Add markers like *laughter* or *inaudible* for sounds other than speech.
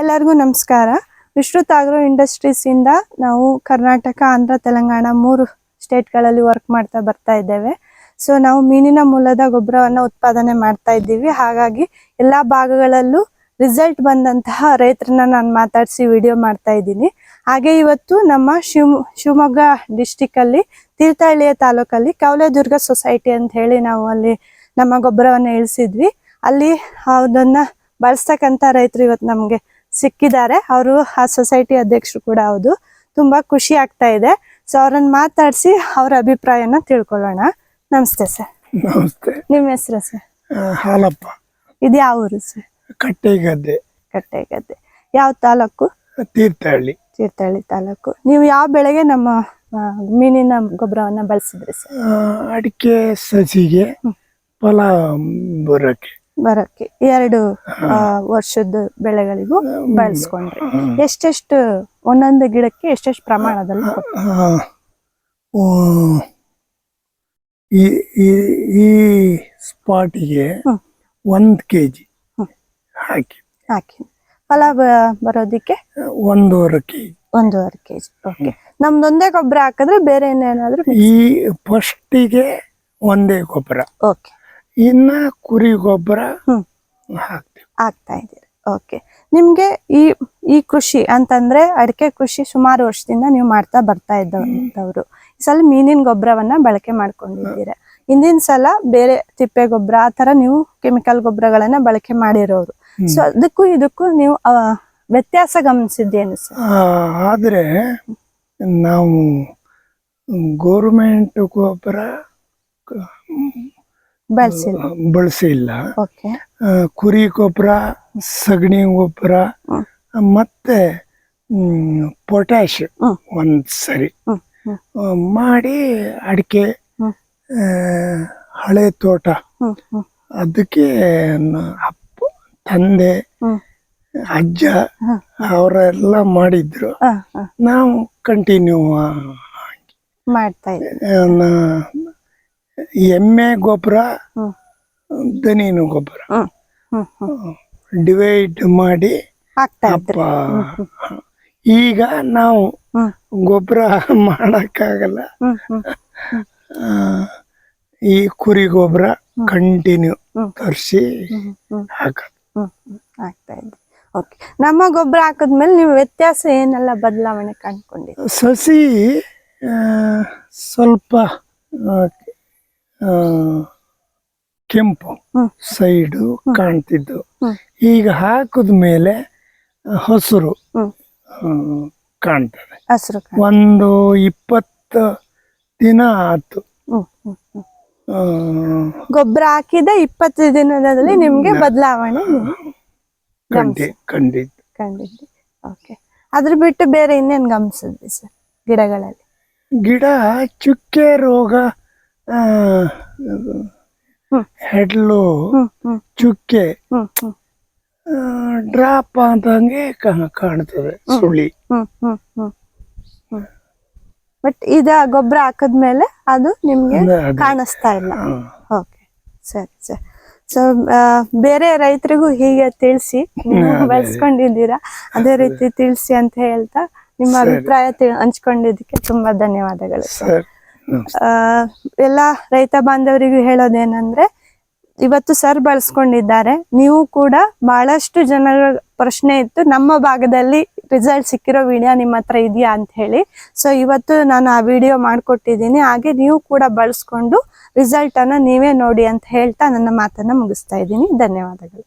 ಎಲ್ಲರಿಗೂ ನಮಸ್ಕಾರ. ವಿಶ್ರುತ್ agro industries ಇಂದ ನಾವು ಕರ್ನಾಟಕ, ಆಂಧ್ರ, ತೆಲಂಗಾಣ ಮೂರು ಸ್ಟೇಟ್ಗಳಲ್ಲಿ ವರ್ಕ್ ಮಾಡ್ತಾ ಬರ್ತಾ ಇದ್ದೇವೆ. ಸೊ ನಾವು ಮೀನಿನ ಮೂಲದ ಗೊಬ್ಬರವನ್ನು ಉತ್ಪಾದನೆ ಮಾಡ್ತಾ ಇದ್ದೀವಿ. ಹಾಗಾಗಿ ಎಲ್ಲ ಭಾಗಗಳಲ್ಲೂ ರಿಸಲ್ಟ್ ಬಂದಂತಹ ರೈತರನ್ನ ನಾನು ಮಾತಾಡಿಸಿ ವಿಡಿಯೋ ಮಾಡ್ತಾ ಇದ್ದೀನಿ. ಹಾಗೆ ಇವತ್ತು ನಮ್ಮ ಶಿವ್, ಶಿವಮೊಗ್ಗ ಡಿಸ್ಟಿಕ್ ಅಲ್ಲಿ, ತೀರ್ಥಹಳ್ಳಿಯ ತಾಲೂಕಲ್ಲಿ ಕವಲೆದುರ್ಗ ಸೊಸೈಟಿ ಅಂತ ಹೇಳಿ ನಾವು ಅಲ್ಲಿ ನಮ್ಮ ಗೊಬ್ಬರವನ್ನು ಇಳಿಸಿದ್ವಿ. ಅಲ್ಲಿ ಅದನ್ನ ಬಳಸ್ತಕ್ಕಂಥ ರೈತರು ಇವತ್ತು ನಮ್ಗೆ ಸಿಕ್ಕಿದ್ದಾರೆ. ಅವರು ಆ ಸೊಸೈಟಿ ಅಧ್ಯಕ್ಷರು ಕೂಡ ಹೌದು. ತುಂಬಾ ಖುಷಿ ಆಗ್ತಾ ಇದೆ. ಸೊ ಅವ್ರನ್ನ ಮಾತಾಡಿಸಿ ಅವ್ರ ಅಭಿಪ್ರಾಯನ ತಿಳ್ಕೊಳ್ಳೋಣ. ನಮಸ್ತೆ ಸರ್ ನಮಸ್ತೆ. ನಿಮ್ಮ ಹೆಸರು ಸರ್ ಹಾಲಪ್ಪ. ಇದು ಯಾವ ಊರು ಸರ್ ಕಟ್ಟೆಗದ್ದೆ. ಕಟ್ಟೆಗದ್ದೆ. ಯಾವ ತಾಲೂಕು? ತೀರ್ಥಹಳ್ಳಿ. ತೀರ್ಥಹಳ್ಳಿ ತಾಲೂಕು. ನೀವು ಯಾವ ಬೆಳೆಗೆ ನಮ್ಮ ಮೀನಿನ ಗೊಬ್ಬರವನ್ನ ಬಳಸಿದ್ರಿ ಸರ್ ಅಡಿಕೆ ಸಸಿಗೆ ಫಲ ಬರಕ್ಕೆ ಬರಕ್ಕೆ ಎರಡು ವರ್ಷದ ಬೆಳೆಗಳಿಗೂ ಬಳಸ್ಕೊಂಡ್ರಿ. ಎಷ್ಟೆಷ್ಟು ಒಂದೊಂದು ಗಿಡಕ್ಕೆ ಎಷ್ಟೆಷ್ಟು ಪ್ರಮಾಣದಲ್ಲಿ ಈ ಈ ಸ್ಪಾಟಿಗೆ ಒಂದು ಕೆ ಜಿ ಹಾಕಿ. ಹಾಕಿ. ಫಲ ಬರೋದಕ್ಕೆ ಬರೋದಿಕ್ಕೆ? ಒಂದೂವರೆ ಕೆ ಜಿ ಒಂದೂವರೆ ಕೆ ಜಿ ಓಕೆ ನಮ್ದೊಂದೇ ಗೊಬ್ಬರ ಹಾಕಿದ್ರೆ ಬೇರೆ ಏನೇನಾದ್ರೂ ಈ ಫಸ್ಟಿಗೆ ಒಂದೇ ಗೊಬ್ಬರ. ಓಕೆ ಇನ್ನ ಕುರಿ ಗೊಬ್ಬರ ಹ್ಮ್. ಹಾಕ್ತೀವಿ. ಆಗ್ತಾ ಇದ್ದೀರಿ. ಓಕೆ ನಿಮ್ಗೆ ಈ ಈ ಕೃಷಿ ಅಂತಂದ್ರೆ ಅಡಿಕೆ ಕೃಷಿ ಸುಮಾರು ವರ್ಷದಿಂದ ನೀವು ಮಾಡ್ತಾ ಬರ್ತಾ ಇದ್ದವರು. ಈ ಸಲ ಮೀನಿನ ಗೊಬ್ಬರವನ್ನ ಬಳಕೆ ಮಾಡ್ಕೊಂಡಿದ್ದೀರ. ಹಿಂದಿನ ಸಲ ಬೇರೆ ತಿಪ್ಪೆ ಗೊಬ್ಬರ ಆ ತರ ನೀವು ಕೆಮಿಕಲ್ ಗೊಬ್ಬರಗಳನ್ನ ಬಳಕೆ ಮಾಡಿರೋರು. ಸೊ ಅದಕ್ಕೂ ಇದಕ್ಕೂ ನೀವು ಆ, ವ್ಯತ್ಯಾಸ ಗಮನಿಸಿದ್ದೇನು ಸರ್? ಆ, ಆದ್ರೆ ನಾವು ಗೋರ್ಮೆಂಟ್ ಗೊಬ್ಬರ ಬಳಸಿಲ್ಲ ಬಳಸಿಲ್ಲ ಓಕೆ. ಕುರಿ ಗೊಬ್ಬರ ಸಗಣಿ ಗೊಬ್ಬರ. ಮತ್ತೆ ಪೊಟ್ಯಾಶ್. ಒಂದ್ ಸರಿ. ಮಾಡಿ ಅಡಿಕೆ ಹಳೆ ತೋಟ. ಅದಕ್ಕೆ ಅಪ್ಪ ತಂದೆ ಅಜ್ಜ. ಅವರೆಲ್ಲ ಮಾಡಿದ್ರು. ನಾವು ಕಂಟಿನ್ಯೂ ಮಾಡ್ತಾ ಎಮ್ಮೆ ಗೊಬ್ಬರ ದನಿನು ಗೊಬ್ಬರ. ಡಿವೈಡ್ ಮಾಡಿ ಅಪ್ಪ. ಈಗ ನಾವು ಗೊಬ್ಬರ *laughs* ಮಾಡಕ್ಕಾಗಲ್ಲ. ಈ ಕುರಿ ಗೊಬ್ಬರ ಕಂಟಿನ್ಯೂ. ತರಿಸಿ ಹಾಕೋದು. ಆಗ್ತಾ ಇದ್ರಿ. ಓಕೆ. ನಮ್ಮ ಗೊಬ್ಬರ ಹಾಕಿದ್ಮೇಲೆ ನೀವು ವ್ಯತ್ಯಾಸ ಏನೆಲ್ಲ ಬದಲಾವಣೆ ಕಾಣ್ಕೊಂಡಿ ಸಸಿ ಸ್ವಲ್ಪ ಕೆಂಪು ಸೈಡು ಕಾಣ್ತಿದ್ದು. ಈಗ ಹಾಕಿದ ಮೇಲೆ ಹಸಿರು ಕಾಣ್ತದೆ. ಹಸಿರು ಒಂದು ಇಪ್ಪತ್ತು ದಿನ ಆತು. ಗೊಬ್ಬರ ಹಾಕಿದ ಇಪ್ಪತ್ತು ದಿನದಲ್ಲಿ ನಿಮ್ಗೆ ಬದಲಾವಣೆ. ಕಂಡಿದ್ದು ಓಕೆ. ಅದ್ರ ಬಿಟ್ಟು ಬೇರೆ ಇನ್ನೇನು ಗಮನಿಸಿದ್ವಿ ಸರ್ ಗಿಡಗಳಲ್ಲಿ? ಗಿಡ ಚುಕ್ಕೆ ರೋಗ ಹ್ಮ್. ಹೆಡ್ಲು ಚುಕ್ಕೆ ಡ್ರಾಪ್ ಕಾ- ಕಾಣ್ತದೆ ಸುಳಿ. ಬಟ್ ಇದ ಗೊಬ್ಬರ ಹಾಕದ್ಮೇಲೆ ಅದು ನಿಮ್ಗೆ. ಕಾಣಿಸ್ತಾ ಇಲ್ಲ. ಓಕೆ ಸರಿ ಸರಿ. ಸೊ ಬೇರೆ ರೈತರಿಗೂ ಹೀಗೆ ತಿಳಿಸಿ. ಬೆಳೆಸ್ಕೊಂಡಿದ್ದೀರಾ ಅದೇ ರೀತಿ ತಿಳಿಸಿ ಅಂತ ಹೇಳ್ತಾ ನಿಮ್ಮ. ಅಭಿಪ್ರಾಯ ಹಂಚ್ಕೊಂಡಿದ್ದಕ್ಕೆ ತುಂಬಾ ಧನ್ಯವಾದಗಳು. ಸರಿ. ಎಲ್ಲ ರೈತ ಬಾಂಧವರಿಗೂ ಹೇಳೋದೇನಂದ್ರೆ, ಇವತ್ತು ಸರ್ ಬಳಸ್ಕೊಂಡಿದ್ದಾರೆ. ನೀವು ಕೂಡ ಬಹಳಷ್ಟು ಜನರ ಪ್ರಶ್ನೆ ಇತ್ತು. ನಮ್ಮ ಭಾಗದಲ್ಲಿ ರಿಸಲ್ಟ್ ಸಿಕ್ಕಿರೋ ವಿಡಿಯೋ ನಿಮ್ಮ ಹತ್ರ ಇದೆಯಾ ಅಂತ ಹೇಳಿ. ಸೊ ಇವತ್ತು ನಾನು ಆ ವಿಡಿಯೋ ಮಾಡಿಕೊಟ್ಟಿದ್ದೀನಿ. ಹಾಗೆ ನೀವು ಕೂಡ ಬಳಸ್ಕೊಂಡು ರಿಸಲ್ಟ್ ಅನ್ನ ನೀವೇ ನೋಡಿ ಅಂತ ಹೇಳ್ತಾ ನನ್ನ ಮಾತನ್ನ ಮುಗಿಸ್ತಾ ಇದ್ದೀನಿ. ಧನ್ಯವಾದಗಳು.